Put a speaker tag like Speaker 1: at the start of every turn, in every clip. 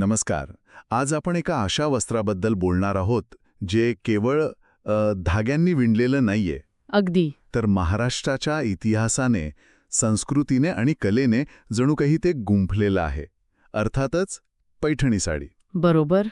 Speaker 1: नमस्कार. आज आपण एका अशा वस्त्राबद्दल बोलणार आहोत जे केवळ धाग्यांनी विणलेलं नाहीये.
Speaker 2: अगदी.
Speaker 1: तर महाराष्ट्राच्या इतिहासाने संस्कृतीने आणि कलेने जणू काही ते गुंफलेलं आहे. अर्थातच पैठणी साडी.
Speaker 2: बरोबर.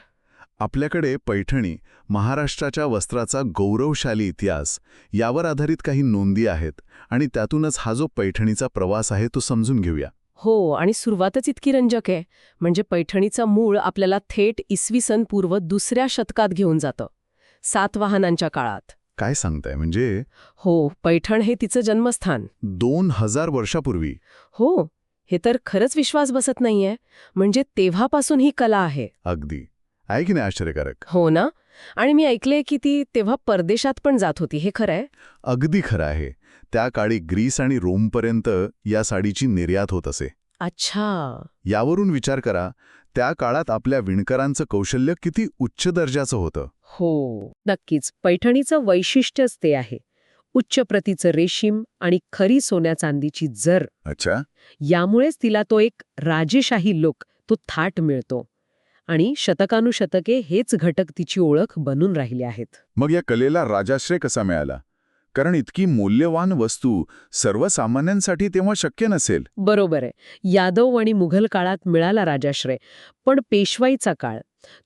Speaker 1: आपल्याकडे पैठणी महाराष्ट्राच्या वस्त्राचा गौरवशाली इतिहास यावर आधारित काही नोंदी आहेत आणि त्यातूनच हा जो पैठणीचा प्रवास आहे तो समजून घेऊया.
Speaker 2: हो आणि सुरुवातच इतकी रंजक आहे. म्हणजे पैठणीचं मूळ आपल्याला थेट इसवी सन पूर्व दुसऱ्या शतकात घेऊन जातं. सातवाहनांच्या काळात.
Speaker 1: काय सांगताय? म्हणजे
Speaker 2: हो पैठण हे तिचं जन्मस्थान.
Speaker 1: दोन हजार वर्षापूर्वी.
Speaker 2: हो हे तर खरंच विश्वास बसत नाहीये. म्हणजे तेव्हापासून ही कला आहे.
Speaker 1: अगदी. आहे की नाही आश्चर्यकारक?
Speaker 2: हो ना? आणि मी ऐकले की ती तेव्हा परदेशात पण जात होती. हे खरंय
Speaker 1: अगदी खरं आहे. त्या काळी ग्रीस आणि रोमपर्यंत या साडीची निर्यात होत असे.
Speaker 2: अच्छा.
Speaker 1: यावरून विचार करा त्या काळात आपल्या विणकरांचं कौशल्य किती उच्च दर्जाचं होतं.
Speaker 2: हो नक्कीच. पैठणीचं वैशिष्ट्यच ते आहे. उच्च प्रतीचं रेशीम आणि खरी सोन्या चांदीची जर.
Speaker 1: अच्छा.
Speaker 2: यामुळेच तिला तो एक राजेशाही लुक तो थाट मिळतो. आणि शतकानुशतके हेच घटक तिची ओळख बनून राहिले आहेत.
Speaker 1: मग या कलेला राजाश्रय कसा मिळाला? कारण इतकी मौल्यवान वस्तू सर्वसामान्यांसाठी तेव्हा शक्य नसेल.
Speaker 2: बरोबर आहे. यादव आणि मुघल काळात मिळाला राजाश्रय पण पेशवाईचा काळ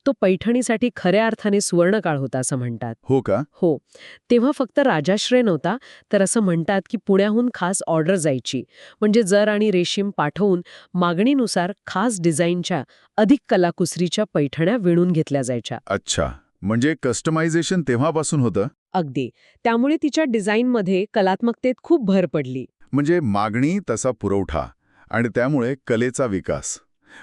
Speaker 2: तो पैठणीसाठी खऱ्या अर्थाने सुवर्णकाळ होता असं म्हणतात.
Speaker 1: हो का?
Speaker 2: हो. तेव्हा फक्त राजाश्रय नव्हता तर असं म्हणतात की पुण्याहून खास ऑर्डर जायची. म्हणजे जर आणि रेशीम पाठवून मागणीनुसार खास डिझाईनच्या अधिक कलाकुसरीच्या पैठण्या विणून घेतल्या जायच्या.
Speaker 1: अच्छा. म्हणजे कस्टमायझेशन तेव्हापासून होतं?
Speaker 2: अगदी. त्यामुळे तिच्या डिझाईनमध्ये कलात्मकतेत खूप भर पडली.
Speaker 1: म्हणजे मागणी तसा पुरवठा आणि त्यामुळे कलेचा विकास.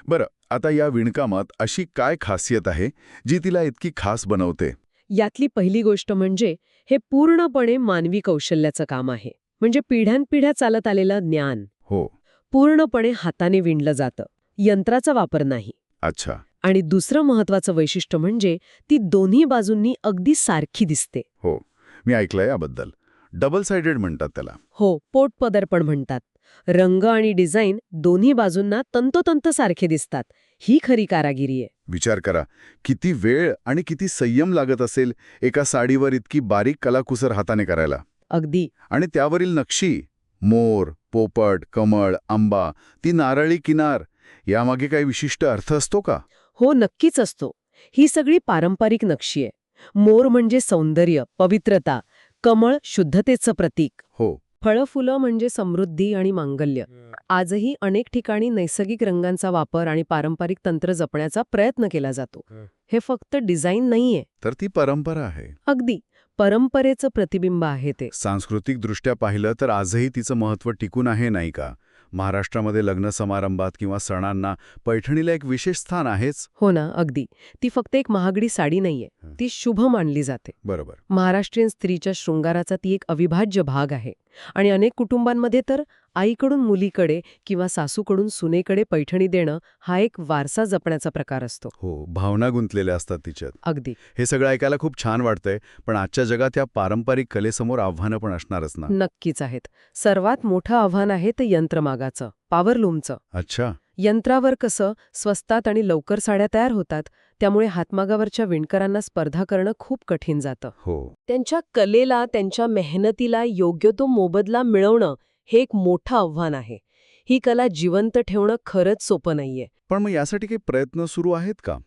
Speaker 1: बरं आता या विणकामात अशी काय खासियत आहे जी तिला इतकी खास बनवते?
Speaker 2: यातली पहिली गोष्ट म्हणजे हे पूर्णपणे मानवी कौशल्याचं काम आहे. म्हणजे पिढ्यानपिढ्या चालत आलेलं ज्ञान.
Speaker 1: हो.
Speaker 2: पूर्णपणे हाताने विणलं जातं. यंत्राचा वापर नाही.
Speaker 1: अच्छा.
Speaker 2: आणि दुसरं महत्वाचं वैशिष्ट्य म्हणजे ती दोन्ही बाजूंनी अगदी सारखी दिसते.
Speaker 1: हो मी ऐकलंय याबद्दल. डबल सायडेड म्हणतात त्याला.
Speaker 2: हो पोटपदर पण म्हणतात. रंग आणि डिझाईन दोन्ही बाजूंना तंतोतंत सारखे दिसतात. ही खरी कारागिरी आहे.
Speaker 1: विचार करा किती वेळ आणि किती संयम लागत असेल एका साडीवर इतकी बारीक कलाकुसर हाताने करायला.
Speaker 2: अगदी.
Speaker 1: आणि त्यावरील नक्षी मोर पोपट कमळ आंबा ती नारळी किनार यामागे काही विशिष्ट अर्थ असतो का?
Speaker 2: हो नक्कीच असतो. ही सगळी पारंपरिक नक्षी आहे. मोर म्हणजे सौंदर्य पवित्रता कमळ शुद्धतेचं प्रतीक.
Speaker 1: हो.
Speaker 2: फळं फुलं म्हणजे समृद्धी आणि मांगल्य. आजही अनेक ठिकाणी नैसर्गिक रंगांचा वापर आणि पारंपरिक तंत्र जपण्याचा प्रयत्न केला जातो. हे फक्त डिझाईन नाहीये.
Speaker 1: तर ती परंपरा आहे.
Speaker 2: अगदी. परंपरेचं प्रतिबिंब आहे ते.
Speaker 1: सांस्कृतिकदृष्ट्या पाहिलं तर आजही तिचं महत्त्व टिकून आहे नाही का? महाराष्ट्रामध्ये लग्न समारंभात किंवा सणांना पैठणीला एक विशेष स्थान आहेच?
Speaker 2: हो ना अगदी. ती फक्त एक महागडी साडी नाहीये. ती शुभ मानली जाते.
Speaker 1: बरोबर.
Speaker 2: महाराष्ट्रीयन स्त्रीच्या शृंगाराचा ती एक अविभाज्य भाग आहे. आणि अनेक कुटुंबांमध्ये तर आईकडून मुलीकडे किंवा सासूकडून सुनेकडे पैठणी देणं हा एक वारसा जपण्याचा प्रकार असतो.
Speaker 1: हो भावना गुंतलेल्या असतात तिच्यात.
Speaker 2: अगदी.
Speaker 1: हे सगळं ऐकायला खूप छान वाटतंय पण आजच्या जगात या पारंपरिक कलेसमोर आव्हानं पण असणारच ना?
Speaker 2: नक्कीच आहेत. सर्वात मोठं आव्हान आहे ते यंत्रमागाचं पॉवरलूमचं
Speaker 1: अच्छा.
Speaker 2: यंत्रावर कसं स्वस्तात आणि लवकर साड्या तयार होतात त्यामुळे हातमागावरच्या विणकरांना स्पर्धा करणं खूप कठीण जातं.
Speaker 1: हो.
Speaker 2: त्यांच्या कलेला त्यांच्या मेहनतीला योग्य तो मोबदला मिळवणं हे एक मोठं आव्हान आहे. ही कला जिवंत ठेवणं खरंच सोपं नाहीये.
Speaker 1: पण मग यासाठी काही प्रयत्न सुरू आहेत का?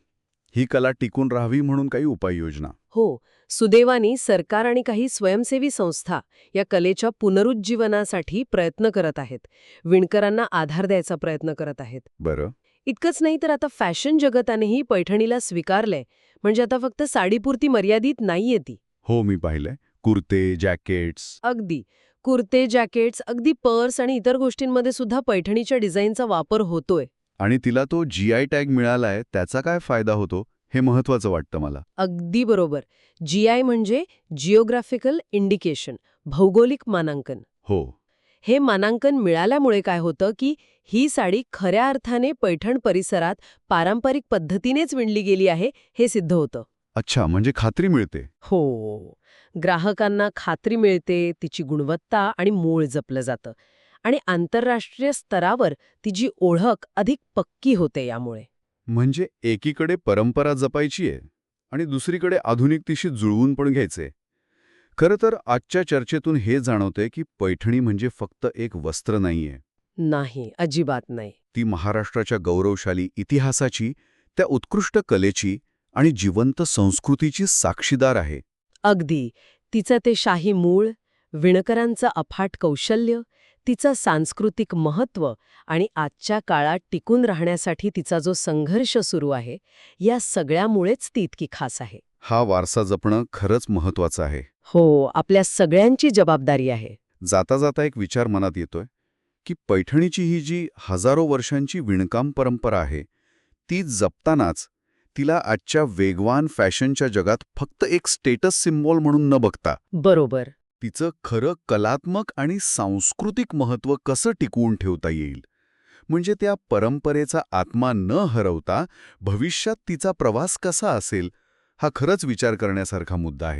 Speaker 1: ही कला टिकून राहावी म्हणून काही उपाययोजना?
Speaker 2: हो. सुदैवानी सरकार आणि काही स्वयंसेवी संस्था या कलेच्या पुनरुज्जीवनासाठी प्रयत्न करत आहेत. विणकरांना आधार द्यायचा प्रयत्न करत आहेत.
Speaker 1: बरं.
Speaker 2: इतकंच नाही तर आता फॅशन जगतानेही पैठणीला स्वीकारलंय. म्हणजे आता फक्त साडीपुरती मर्यादित नाहीये ती.
Speaker 1: हो मी पाहिलंय. कुर्ते जॅकेट्स.
Speaker 2: अगदी. कुर्ते जॅकेट्स अगदी पर्स आणि इतर गोष्टींमध्ये सुद्धा पैठणीच्या डिझाईनचा वापर होतोय.
Speaker 1: आणि तिला तो जी आय टॅग मिळालाय त्याचा काय फायदा होतो? हे महत्वाचं वाटतं मला.
Speaker 2: अगदी बरोबर. जीआय म्हणजे जिओग्राफिकल इंडिकेशन भौगोलिक मानांकन.
Speaker 1: हो.
Speaker 2: हे मानांकन मिळाल्यामुळे काय होतं की ही साडी खऱ्या अर्थाने पैठण परिसरात पारंपरिक पद्धतीनेच विणली गेली आहे हे सिद्ध होतं.
Speaker 1: अच्छा म्हणजे खात्री मिळते.
Speaker 2: हो. ग्राहकांना खात्री मिळते तिची गुणवत्ता आणि मूळ जपलं जातं. आणि आंतरराष्ट्रीय स्तरावर तिची ओळख अधिक पक्की होते यामुळे.
Speaker 1: म्हणजे एकीकडे परंपरा जपायची आहे आणि दुसरीकडे आधुनिकतेशी जुळवून पण घ्यायचे. खरं तर आजच्या चर्चेतून हे जाणवतंय की पैठणी म्हणजे फक्त एक वस्त्र नाहीये.
Speaker 2: नाही अजिबात नाही.
Speaker 1: ती महाराष्ट्राच्या गौरवशाली इतिहासाची त्या उत्कृष्ट कलेची आणि जिवंत संस्कृतीची साक्षीदार आहे.
Speaker 2: अगदी. तिचं ते शाही मूळ विणकरांचं अफाट कौशल्य तिचं सांस्कृतिक महत्त्व आणि आजच्या काळात टिकून राहण्यासाठी तिचा जो संघर्ष सुरू आहे या सगळ्यामुळेच ती इतकी खास आहे.
Speaker 1: हा वारसा जपणं खरंच महत्वाचं आहे.
Speaker 2: हो आपल्या सगळ्यांची जबाबदारी आहे.
Speaker 1: जाता जाता एक विचार मनात येतोय की पैठणीची ही जी हजारो वर्षांची विणकाम परंपरा आहे ती जपतानाच तिला आजच्या वेगवान फॅशनच्या जगात फक्त एक स्टेटस सिम्बॉल म्हणून न बघता
Speaker 2: बरोबर.
Speaker 1: तिचं खरं कलात्मक आणि सांस्कृतिक महत्त्व कसं टिकवून ठेवता येईल? म्हणजे त्या परंपरेचा आत्मा न हरवता भविष्यात तिचा प्रवास कसा असेल? हा खरंच विचार करण्यासारखा मुद्दा आहे.